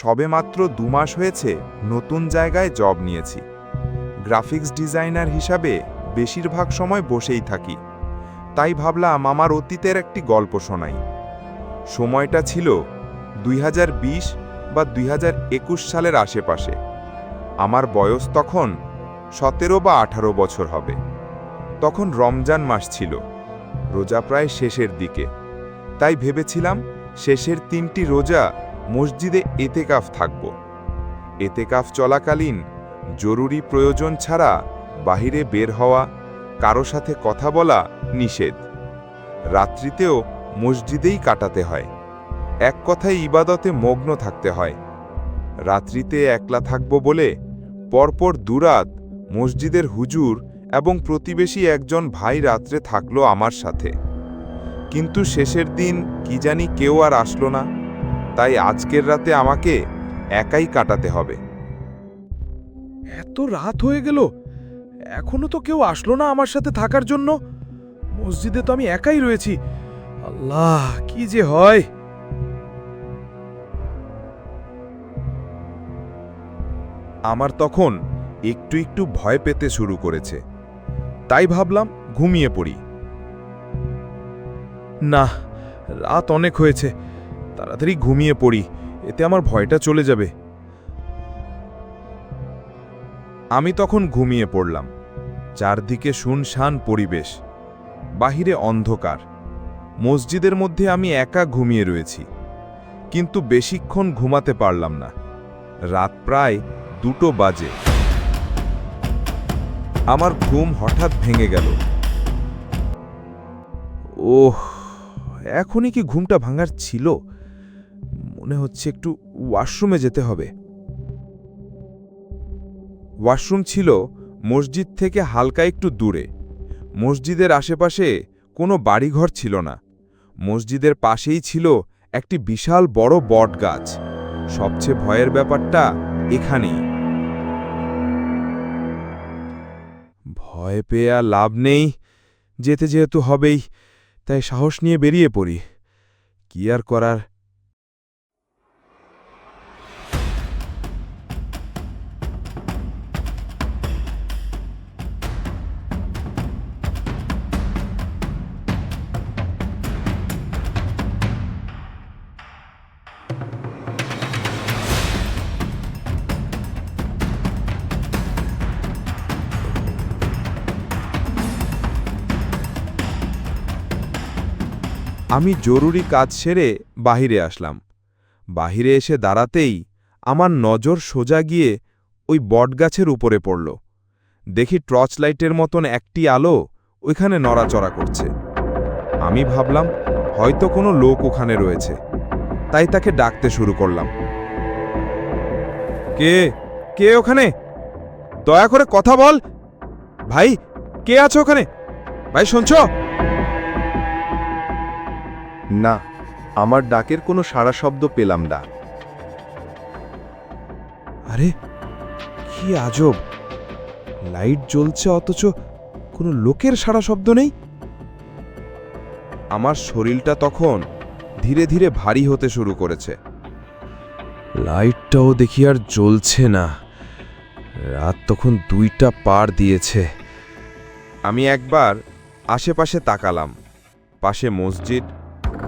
সবেমাত্র দু মাস হয়েছে নতুন জায়গায় জব নিয়েছি। গ্রাফিক্স ডিজাইনার হিসাবে বেশিরভাগ সময় বসেই থাকি। তাই ভাবলাম আমার অতীতের একটি গল্প শোনাই। সময়টা ছিল দুই হাজার বিশ বা দুই হাজার একুশ সালের আশেপাশে। আমার বয়স তখন সতেরো বা আঠারো বছর হবে। তখন রমজান মাস ছিল, রোজা প্রায় শেষের দিকে। তাই ভেবেছিলাম শেষের তিনটি রোজা মসজিদে এতেকাফ থাকব। এতেকাফ চলাকালীন জরুরি প্রয়োজন ছাড়া বাহিরে বের হওয়া, কারও সাথে কথা বলা নিষেধ। রাত্রিতেও মসজিদেই কাটাতে হয়। এক কথায় ইবাদতে মগ্ন থাকতে হয়। রাত্রিতে একলা থাকব বলে পরপর দুরাত মসজিদের হুজুর এবং প্রতিবেশী একজন ভাই রাত্রে থাকল আমার সাথে। কিন্তু শেষের দিন কি জানি কেউ আর আসলো না। তাই আজকের রাতে আমাকে একাই কাটাতে হবে। এত রাত হয়ে গেল। এখনও তো কেউ আসলো না আমার সাথে থাকার জন্য। মসজিদে তো আমি একাই রয়েছি। আল্লাহ কি যে হয়। আমার তখন একটু একটু ভয় পেতে শুরু করেছে। তাই ভাবলাম ঘুমিয়ে পড়ি। না রাত অনেক হয়েছে। তাড়াতাড়ি ঘুমিয়ে পড়ি, এতে আমার ভয়টা চলে যাবে। আমি তখন ঘুমিয়ে পড়লাম। চারদিকে শুনশান পরিবেশ, বাহিরে অন্ধকার। মসজিদের মধ্যে আমি একা ঘুমিয়ে রয়েছি, কিন্তু বেশিক্ষণ ঘুমাতে পারলাম না। রাত প্রায় দুটো বাজে। আমার ঘুম হঠাৎ ভেঙে গেল। ওহ, এখনই কি ঘুমটা ভাঙার ছিল? মনে হচ্ছে একটু ওয়াশরুমে যেতে হবে। ওয়াশরুম ছিল মসজিদ থেকে হালকা একটু দূরে। মসজিদের আশেপাশে কোনো বাড়িঘর ছিল না। মসজিদের পাশেই ছিল একটি বিশাল বড় বট গাছ। সবচেয়ে ভয়ের ব্যাপারটা এখানেই। ভয় পেয়ে আর লাভ নেই। যেতে যেহেতু হবেই, তাই সাহস নিয়ে বেরিয়ে পড়ি। কি আর করার? আমি জরুরি কাজ সেরে বাহিরে আসলাম। বাহিরে এসে দাঁড়াতেই আমার নজর সোজা গিয়ে ওই বটগাছের উপরে পড়ল। দেখি টর্চ লাইটের মতন একটি আলো ওইখানে নড়াচড়া করছে। আমি ভাবলাম, হয়তো কোনো লোক ওখানে রয়েছে। তাই তাকে ডাকতে শুরু করলাম। কে? কে ওখানে? দয়া করে কথা বল। ভাই, কে আছো ওখানে? ভাই, শুনছ? না, আমার ডাকের কোনো সাড়া শব্দ পেলাম না। আরে, কি আজব! লাইট জ্বলছে অথচ কোনো লোকের সারা শব্দ নেই? আমার শরীরটা তখন ধীরে ধীরে ভারী হতে শুরু করেছে। লাইটটাও দেখি আর জ্বলছে না। রাত তখন দুইটা পার দিয়েছে। আমি একবার আশেপাশে তাকালাম। পাশে মসজিদ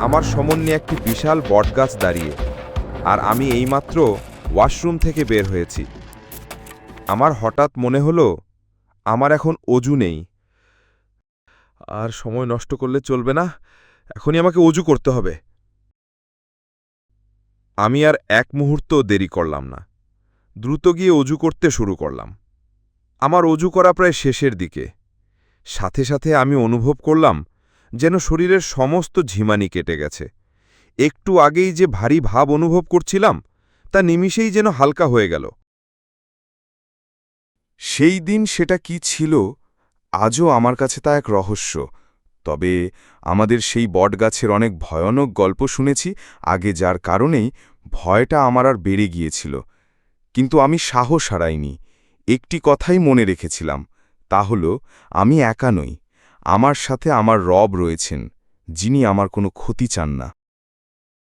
আমার সমন্বয়ে একটি বিশাল বটগাছ দাঁড়িয়ে, আর আমি এইমাত্র ওয়াশরুম থেকে বের হয়েছি। আমার হঠাৎ মনে হলো, আমার এখন অজু নেই। আর সময় নষ্ট করলে চলবে না, এখনই আমাকে অজু করতে হবে। আমি আর এক মুহূর্ত দেরি করলাম না। দ্রুত গিয়ে অজু করতে শুরু করলাম। আমার অজু করা প্রায় শেষের দিকে। সাথে সাথে আমি অনুভব করলাম যেন শরীরের সমস্ত ঝিমানি কেটে গেছে। একটু আগেই যে ভারী ভাব অনুভব করছিলাম, তা নিমিষেই যেন হালকা হয়ে গেল। সেই দিন সেটা কি ছিল, আজও আমার কাছে তা এক রহস্য। তবে আমাদের সেই বটগাছের অনেক ভয়ানক গল্প শুনেছি, আগে যার কারণেই ভয়টা আমার আর বেড়ে গিয়েছিল। কিন্তু আমি সাহস হারাইনি। একটি কথাই মনে রেখেছিলাম, তা হল, আমি একা নই। আমার সাথে আমার রব রয়েছেন যিনি আমার কোনো ক্ষতি চান না।